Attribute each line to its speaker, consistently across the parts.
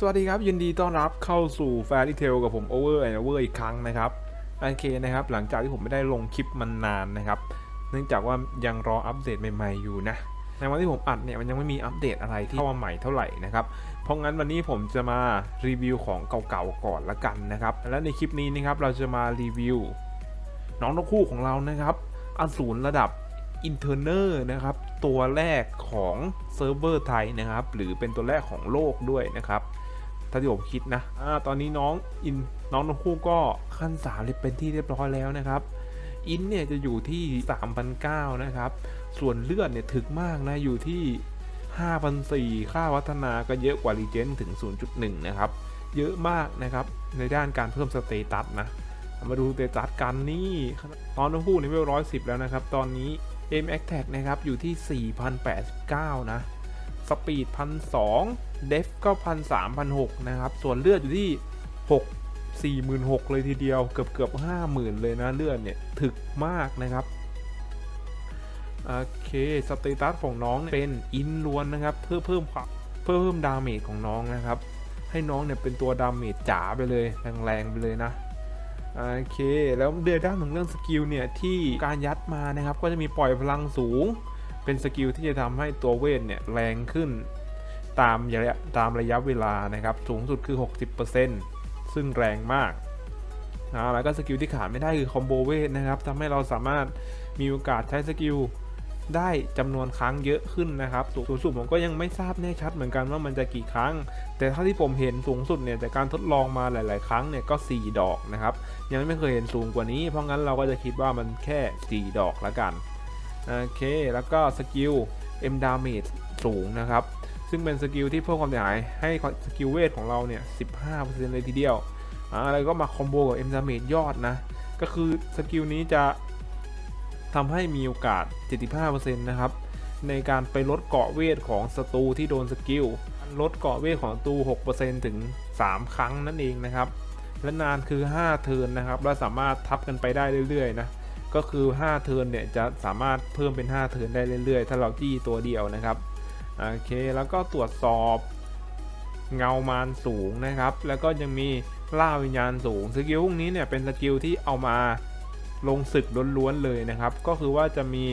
Speaker 1: สวัสดีครับ ยินดีต้อนรับเข้าสู่แฟร์ y เทลกับผม Over and Over อีกครั้งนะครับโอเคนะครับ หลังจากที่ผมไม่ได้ลงคลิปมันนานนะครับ เนื่องจากว่ายังรออัปเดตใหม่ๆอยู่นะ ในวันที่ผมอัดเนี่ยมันยังไม่มีอัปเดตอะไรที่เข้ามาใหม่เท่าไหร่นะครับ เพราะงั้นวันนี้ผมจะมารีวิวของเก่าๆก่อนละกันนะครับ และในคลิปนี้นะครับเราจะมารีวิวน้องนกคู่ของเรานะครับอสูรระดับอินเทอร์เนอร์นะครับ ตัวแรกของเซิร์ฟเวอร์ไทยนะครับ หรือเป็นตัวแรกของโลกด้วยนะครับ ถ้าที่ผมคิดนะอาตอนนี้น้องอินน้องนกคู่ก็ขั้นสามเลยเป็นที่เรียบร้อยแล้วนะครับ อินเนี่ยจะอยู่ที่3,009นะครับ ส่วนเลือดเนี่ยถึกมากนะอยู่ที่5,004ค่าวัฒนาก็เยอะกว่ารีเจนถึง 0.1 นะครับ เยอะมากนะครับ ในด้านการเพิ่มสเตตัสนะมาดูสเตตัสกันนี่ตอนน้องคู่ในเวลร้อยสิบแล้วนะครับ ตอนนี้ m a x t a g นะครับอยู่ที่ 4,089 นะ สปีดพันสอง เดฟก็พันสามพันหกนะครับ ส่วนเลือดอยู่ที่หกสี่หมื่นหกเลยทีเดียวเกือบเกือบห้าหมื่นเลยนะเลือดเนี่ยถึกมากนะครับโอเคสเตตัสของน้องเนี่ยเป็นอินล้วนนะครับ เพื่อเพิ่มความเพื่อเพิ่มดาเมจของน้องนะครับ ให้น้องเนี่ยเป็นตัวดาเมจจ๋าไปเลยแรงๆไปเลยนะโอเค แล้วเดือด้านของเรื่องสกิลเนี่ยที่การยัดมานะครับ ก็จะมีปล่อยพลังสูง เป็นสกิลที่จะทำให้ตัวเวทเนี่ยแรงขึ้น ตามระยะตามระยะเวลานะครับ สูงสุดคือ 60%ซึ่งแรงมากนะแล้วก็สกิลที่ขาดไม่ได้คือคอมโบเวทนะครับทำให้เราสามารถมีโอกาสใช้สกิลได้จำนวนครั้งเยอะขึ้นนะครับ สูงสุดผมก็ยังไม่ทราบแน่ชัดเหมือนกันว่ามันจะกี่ครั้ง แต่เท่าที่ผมเห็นสูงสุดเนี่ยจากการทดลองมาหลาย ๆ ครั้งเนี่ยก็ 4 ดอกนะครับ ยังไม่เคยเห็นสูงกว่านี้ เพราะงั้นเราก็จะคิดว่ามันแค่ 4 ดอกละกัน โอเค แล้วก็สกิล M damage สูงนะครับ ซึ่งเป็นสกิลที่เพิ่มความเสียหายให้สกิลเวทของเราเนี่ย 15%เลยทีเดียว อ่า แล้วก็มาคอมโบกับ M damage ยอดนะ ก็คือสกิลนี้จะทำให้มีโอกาส 75%นะครับ ในการไปลดเกาะเวทของศัตรูที่โดนสกิล ลดเกาะเวทของศัตรู 6%ถึง 3 ครั้งนั่นเองนะครับ และนานคือ 5 เทินนะครับ และสามารถทับกันไปได้เรื่อยๆนะ ก็คือ 5 เทินเนี่ยจะสามารถเพิ่มเป็น 5 เทินได้เรื่อยๆ ถ้าเราจี้ตัวเดียวนะครับ โอเคแล้วก็ตรวจสอบเงามารสูงนะครับ แล้วก็ยังมีล่าวิญญาณสูงสกิลพวกนี้เนี่ยเป็นสกิลที่เอามาลงศึกล้วนๆเลยนะครับ ก็คือว่าจะมี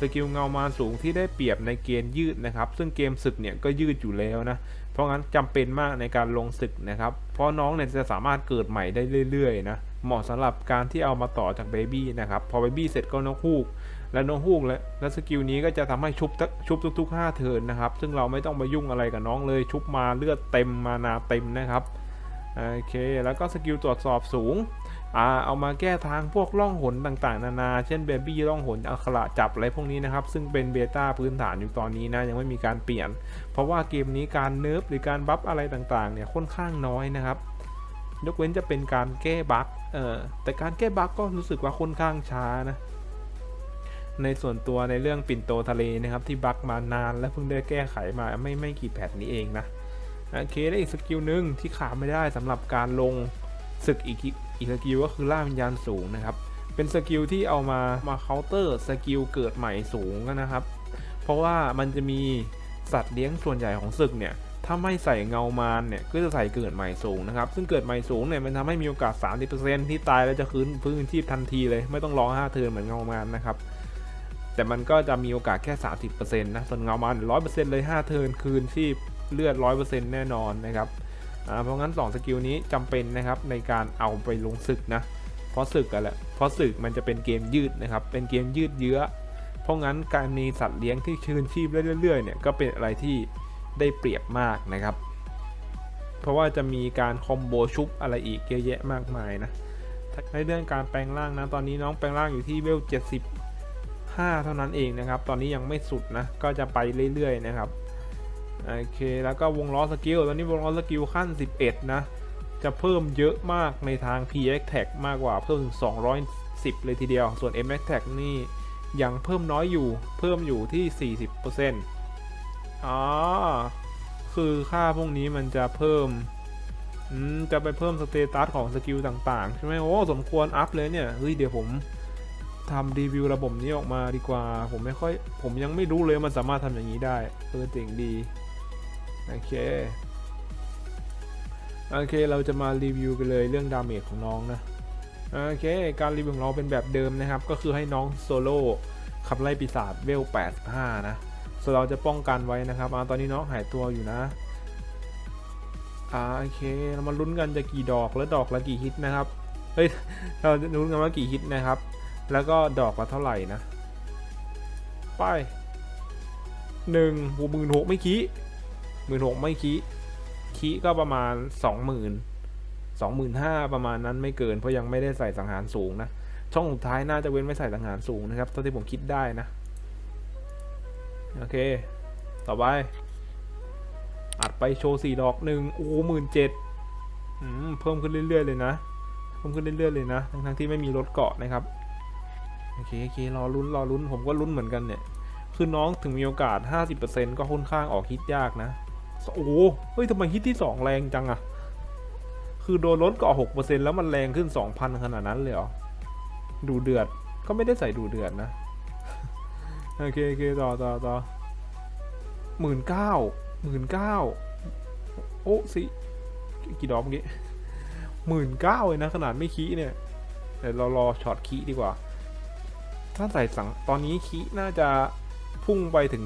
Speaker 1: สกิลเงามารสูงที่ได้เปรียบในเกณฑ์ยืดนะครับ ซึ่งเกมศึกเนี่ยก็ยืดอยู่แล้วนะ เพราะงั้นจำเป็นมากในการลงศึกนะครับ เพราะน้องเนี่ยจะสามารถเกิดใหม่ได้เรื่อยๆนะ เหมาะสำหรับการที่เอามาต่อจากเบบี้นะครับ พอเบบี้เสร็จก็นกฮูก และนกฮูกและและสกิลนี้ก็จะทำให้ชุบชุบทุกๆ5เทิร์นนะครับ ซึ่งเราไม่ต้องไปยุ่งอะไรกับน้องเลย ชุบมาเลือดเต็มมานาเต็มนะครับโอเค แล้วก็สกิลตรวจสอบสูงอ่าเอามาแก้ทางพวกล่องหนต่างๆ นานา เช่นเบบี้ล่องหนอัคระจับอะไรพวกนี้นะครับ ซึ่งเป็นเบต้าพื้นฐานอยู่ตอนนี้นะ ยังไม่มีการเปลี่ยน เพราะว่าเกมนี้การเนิร์ฟหรือการบัฟอะไรต่างๆเนี่ยค่อนข้างน้อยนะครับ ยกเว้นจะเป็นการแก้บั๊กเออแต่การแก้บั๊กก็รู้สึกว่าค่อนข้างช้านะ ในส่วนตัวในเรื่องปิ่นโตทะเลนะครับ ที่บั๊กมานานและเพิ่งได้แก้ไขมาไม่ไม่กี่แพทนี้เองนะโอเคได้อีกสกิลหนึ่งที่ขาดไม่ได้สำหรับการลงศึกอีกอีกสกิลก็คือล่าวิญญาณสูงนะครับ เป็นสกิลที่เอามามาเคาน์เตอร์สกิลเกิดใหม่สูงนะครับ เพราะว่ามันจะมีสัตว์เลี้ยงส่วนใหญ่ของศึกเนี่ยถ้าไม่ใส่เงามารเนี่ยก็จะใส่เกิดใหม่สูงนะครับ ซึ่งเกิดใหม่สูงเนี่ยมันทำให้มีโอกาส 30%ที่ตายแล้วจะคืนพื้นที่ทันทีเลย ไม่ต้องรอ5เทิร์นเหมือนเงามารนะครับ แต่มันก็จะมีโอกาสแค่ 30%นะส่วนเงามาร100%เลย 5 เทิร์นคืนที่เลือด 100%แน่นอนนะครับเพราะงั้น 2 สกิลนี้จำเป็นนะครับในการเอาไปลงศึกนะ เพราะศึกกันแหละ เพราะศึกมันจะเป็นเกมยืดนะครับ เป็นเกมยืดเยื้อ เพราะงั้นการมีสัตว์เลี้ยงที่คืนชีพเรื่อยๆเนี่ยก็เป็นอะไรที่ได้เปรียบมากนะครับ เพราะว่าจะมีการคอมโบชุบอะไรอีกเยอะแยะมากมายนะในเรื่องการแปลงร่างนะตอนนี้น้องแปลงร่างอยู่ที่เวล 5 เท่านั้นเองนะครับ ตอนนี้ยังไม่สุดนะ ก็จะไปเรื่อยๆนะครับ โอเค แล้วก็วงล้อสกิล ตอนนี้วงล้อสกิลขั้น 11 นะ จะเพิ่มเยอะมากในทาง PX Tag มากกว่า เพิ่มถึง 210 เลยทีเดียว ส่วน MX Tag นี่ยังเพิ่มน้อยอยู่ เพิ่มอยู่ที่ 40%อ๋อ คือค่าพวกนี้มันจะเพิ่มจะไปเพิ่มสเตตัสของสกิลต่างๆ ใช่ไหมโอ้ สมควรอัพเลยเนี่ย เฮ้ย เดี๋ยวผม ทำรีวิวระบบนี้ออกมาดีกว่า ผมไม่ค่อย ผมยังไม่รู้เลยมันสามารถทำอย่างนี้ได้เออเจ๋งดี โอเค โอเคเราจะมารีวิวกันเลยเรื่องดาเมจของน้องนะ โอเค การรีวิวของเราเป็นแบบเดิมนะครับ ก็คือให้น้องโซโล่ขับไล่ปีศาจเวล 85 นะส่วนเราจะป้องกันไว้นะครับอตอนนี้น้องหายตัวอยู่นะอ่าโอเค เรามาลุ้นกันจะกี่ดอกและดอกละกี่ฮิตนะครับ เฮ้ย เราจะลุ้นกันว่ากี่ฮิตนะครับ แล้วก็ดอกละเท่าไหร่นะ ไปหนึ่งหมื่นหกไม่คีหมื่นหกไม่คีคีก็ประมาณสองหมื่นสองหมื่นห้าประมาณนั้นไม่เกินเพราะยังไม่ได้ใส่สังหารสูงนะ ช่องสุดท้ายน่าจะเว้นไม่ใส่สังหารสูงนะครับเท่าที่ผมคิดได้นะ โอเค ต่อไป อัดไปโชว์สี่ดอกหนึ่งโอ้หมื่นเจ็ดเพิ่มขึ้นเรื่อยๆเลยนะ เพิ่มขึ้นเรื่อยๆเลยนะ ทั้งๆที่ไม่มีรถเกาะนะครับ โอเคโอเครอลุ้นรอลุ้นผมก็ลุ้นเหมือนกันเนี่ยคือน้องถึงมีโอกาส 50%ก็ค่อนข้างออกฮิตยากนะ โอ้เฮ้ยทำไมฮิตที่ 2 แรงจังอะคือโดนลดเกาะ6%แล้วมันแรงขึ้น 2,000 ขนาดนั้นเลยเหรอ ดูเดือดก็ไม่ได้ใส่ดูเดือดนะ โอเคโอเคต่อต่อต่อหมื่นเก้าหมื่นเก้าโอ้สิ กี่ดอกเมื่อกี้หมื่นเก้าเลยนะ ขนาดไม่คีเนี่ยเดี๋ยวเรารอช็อตคีดีกว่า ถ้าใส่สังตอนนี้คีน่าจะพุ่งไปถึง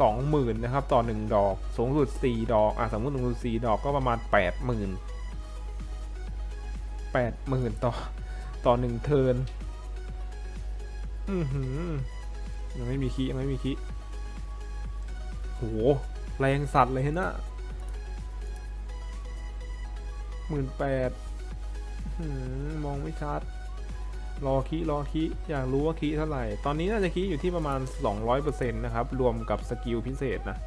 Speaker 1: สองหมื่นนะครับ ต่อหนึ่งดอก สูงสุดสี่ดอก อะ สมมติสูงสุดสี่ดอกก็ประมาณแปดหมื่นแปดหมื่นต่อ ต่อหนึ่งเทิร์นอือหือยังไม่มีคียังไม่มีคีโห แรงสัตว์เลยนะหมื่นแปดมองไม่ชัด รอคีรอคีอยากรู้ว่าคีเท่าไหร่ ตอนนี้น่าจะคีอยู่ที่ประมาณ 200%นะครับ รวมกับสกิลพิเศษนะ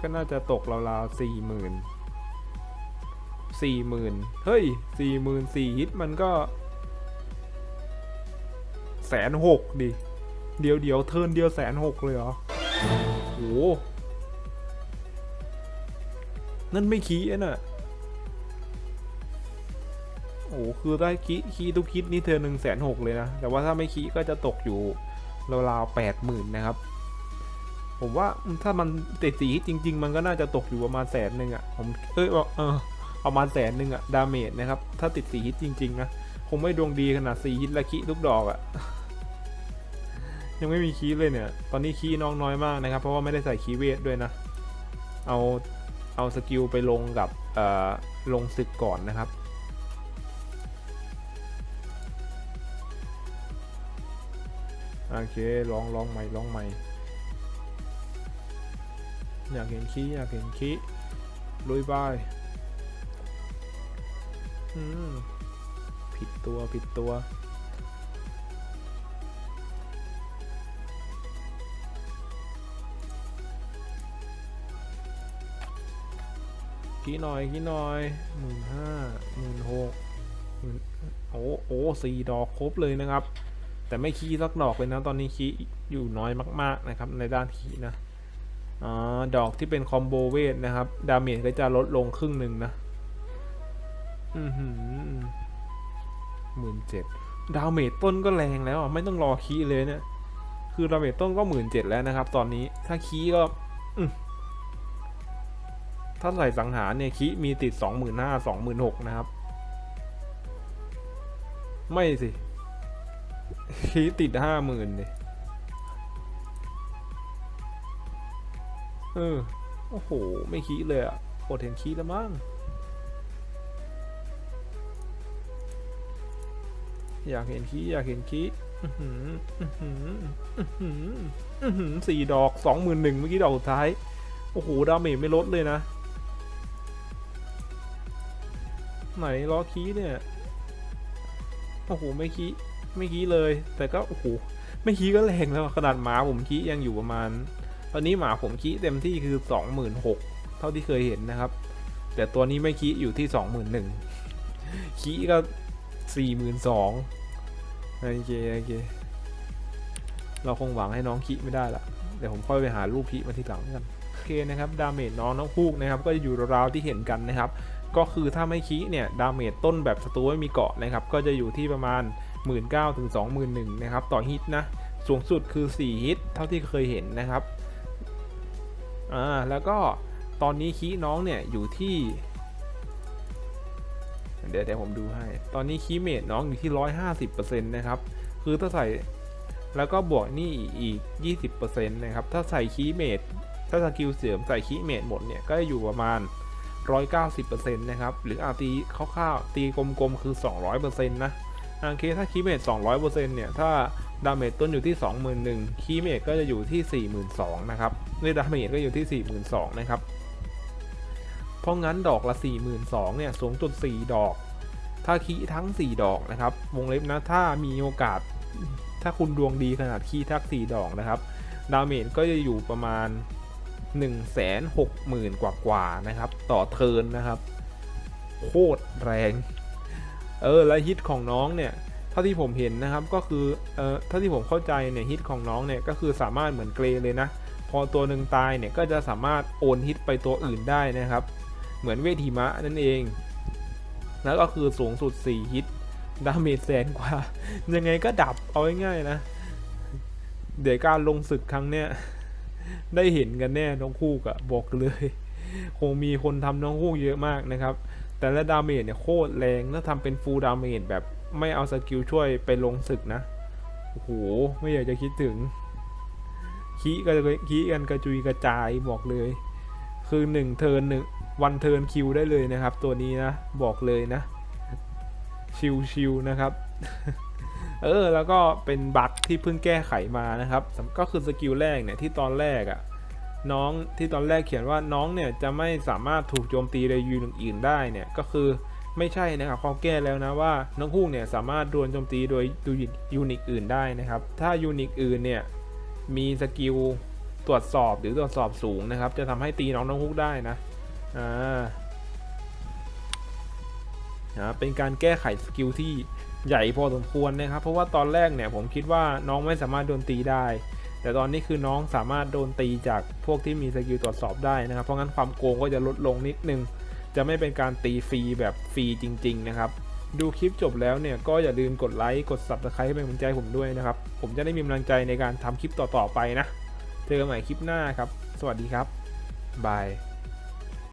Speaker 1: ก็น่าจะตกราวๆสี่หมื่นสี่หมื่นเฮ้ยสี่หมื่นสี่ฮิตมันก็แสนหกดิ เดี๋ยวเดี๋ยวเทิร์นเดียวแสนหกเลยเหรอโหนั่นไม่คีย์น่ะ หคือได้คีคีทุกคิดนี่เทิร์นหนึ่งแสนหกเลยนะ แต่ว่าถ้าไม่คีก็จะตกอยู่ราวๆแปดหมื่นนะครับ ผมว่าถ้ามันติดสีจริง ๆ มันก็น่าจะตกอยู่ประมาณแสนหนึ่งอะ่ะผมเอ้ยเออประมาณแสนหนึ่งอะดาเมจนะครับ ถ้าติดสีฮิตจริง ๆ นะ คงไม่ดวงดีขนาดสีฮิตและคีทุกดอกอะยังไม่มีคีเลยเนี่ย ตอนนี้คีน้องน้อยมากนะครับ เพราะว่าไม่ได้ใส่คีเวทด้วยนะ เอาเอาสกิลไปลงกับเอ่อลงศึกก่อนนะครับ โอเคลองลองใหม่ลองใหม่อยากเห็นคีอยากเห็นคีลุยบายอืมผิดตัวผิดตัวคีหน่อยคีหน่อยหมื่นห้าหมื่นหกหมื่นโอ้โอ้สี่ดอกครบเลยนะครับ แต่ไม่คีสักดอกเลยนะตอนนี้คีอยู่น้อยมาก ๆนะครับ ในด้านคีนะอ๋อดอกที่เป็นคอมโบเวทนะครับ ดาเมจก็จะลดลงครึ่งหนึ่งนะ อือหือหมื่นเจ็ดดาเมจต้นก็แรงแล้วไม่ต้องรอคีเลยเนี่ยคือดาเมจต้นก็หมื่นเจ็ดแล้วนะครับ ตอนนี้ถ้าคีก็ถ้าใส่สังหารเนี่ยคีมีติดสองหมื่นห้าสองหมื่นหกนะครับ ไม่สิ คีติดห้าหมื่นเลยเออ โอ้โห ไม่คีเลยอะโอดเห็นคีแล้วมั้ง อยากเห็นคีอยากเห็นคีอื้อหืออื้อหืออื้อหืออื้อหือสี่ดอกสองหมื่นหนึ่งเมื่อกี้ดอกสุดท้าย โอ้โห ดาเมจไม่ลดเลยนะ ไหนล้อคีเนี่ย โอ้โห ไม่คี ไม่คีเลย แต่ก็โอ้โหไม่คีก็แรงแล้วขนาดหมาผมคียังอยู่ประมาณ ตอนนี้หมาผมคีเต็มที่คือสองหมื่นหกเท่าที่เคยเห็นนะครับ แต่ตัวนี้ไม่คีอยู่ที่สองหมื่นหนึ่งคีก็สี่หมื่นสองโอเคโอเคเราคงหวังให้น้องคีไม่ได้ละเดี๋ยวผมค่อยไปหารูปคีมาทีหลังกันโอเคนะครับดาเมจน้องน้องพูกนะครับก็จะอยู่ราวๆที่เห็นกันนะครับก็คือถ้าไม่คีเนี่ยดาเมจต้นแบบศัตรูไม่มีเกาะนะครับก็จะอยู่ที่ประมาณ 1 9ื่นถึง21,000นะครับต่อฮิตนะสูงสุดคือ 4 ฮิตเท่าที่เคยเห็นนะครับอ่าแล้วก็ตอนนี้คีน้องเนี่ยอยู่ที่เดี๋ยวเดี๋ยวผมดูให้ ตอนนี้คีเมดน้องอยู่ที่ 150%นะครับ คือถ้าใส่แล้วก็บวกนี่อีก 20%นะครับ ถ้าใส่คีเมดถ้าสกิลเสริมใส่คีเมดหมดเนี่ย ก็จะอยู่ประมาณ 190%นะครับ หรืออาตีคร่าวๆตีกลมๆคือ 200%นะ โอเคถ้าคีเมด200%เนี่ย ถ้าดาเมจต้นอยู่ที่ 21,000คีเมดก็จะอยู่ที่ 42,000นะครับในดาเมจก็อยู่ที่ 42,000นะครับ เพราะงั้นดอกละ 42,000เนี่ย สูงสุด 4 ดอก ถ้าคีทั้ง 4 ดอกนะครับ วงเล็บนะ ถ้ามีโอกาส ถ้าคุณดวงดีขนาดคีทัก 4 ดอกนะครับ ดาเมจก็จะอยู่ประมาณ 160,000 กว่ากว่านะครับ ต่อเทิร์นนะครับ โคตรแรง เออและฮิตของน้องเนี่ยเท่าที่ผมเห็นนะครับก็คือเอ่อเท่าที่ผมเข้าใจเนี่ยฮิตของน้องเนี่ยก็คือสามารถเหมือนเกรเลยนะ พอตัวหนึ่งตายเนี่ยก็จะสามารถโอนฮิตไปตัวอื่นได้นะครับ เหมือนเวทีมะนั่นเอง แล้วก็คือสูงสุด 4 ฮิตดาเมจแสนกว่า ยังไงก็ดับเอาง่ายๆนะ เดี๋ยวการลงศึกครั้งเนี้ยได้เห็นกันแน่น้องคู่กะบอกเลย คงมีคนทำน้องคู่เยอะมากนะครับ แต่ละดาเมจเนี่ยโคตรแรงถ้าทำเป็นฟูลดาเมจแบบไม่เอาสกิลช่วยไปลงศึกนะ โอ้โห ไม่อยากจะคิดถึงขี้กันขี้กันกระจุยกระจายบอกเลย คือหนึ่งเทิร์นหนึ่งวันเทิร์นคิวได้เลยนะครับ ตัวนี้นะ บอกเลยนะ ชิวๆนะครับ เออ แล้วก็เป็นบั๊กที่เพิ่งแก้ไขมานะครับ ก็คือสกิลแรกเนี่ยที่ตอนแรกอะ่ะ น้องที่ตอนแรกเขียนว่าน้องเนี่ยจะไม่สามารถถูกโจมตีโดยยูนิตอื่นได้เนี่ยก็คือไม่ใช่นะครับเขาแก้แล้วนะว่าน้องฮูกเนี่ยสามารถโดนโจมตีโดยยูนิตอื่นได้นะครับ ถ้ายูนิตอื่นเนี่ยมีสกิลตรวจสอบหรือตรวจสอบสูงนะครับ จะทำให้ตีน้องน้องฮุกได้นะอ่านะเป็นการแก้ไขสกิลที่ใหญ่พอสมควรนะครับ เพราะว่าตอนแรกเนี่ยผมคิดว่าน้องไม่สามารถโดนตีได้ แต่ตอนนี้คือน้องสามารถโดนตีจากพวกที่มีสกิลตรวจสอบได้นะครับ เพราะงั้นความโกงก็จะลดลงนิดนึง จะไม่เป็นการตีฟรีแบบฟรีจริง ๆ นะครับ ดูคลิปจบแล้วเนี่ยก็อย่าลืมกดไลค์กด s u b สไครให้เป็นกำลังใจผมด้วยนะครับ ผมจะได้มีกำลังใจในการทำคลิปต่อๆไปนะ เจอกันใหม่คลิปหน้าครับ สวัสดีครับบาย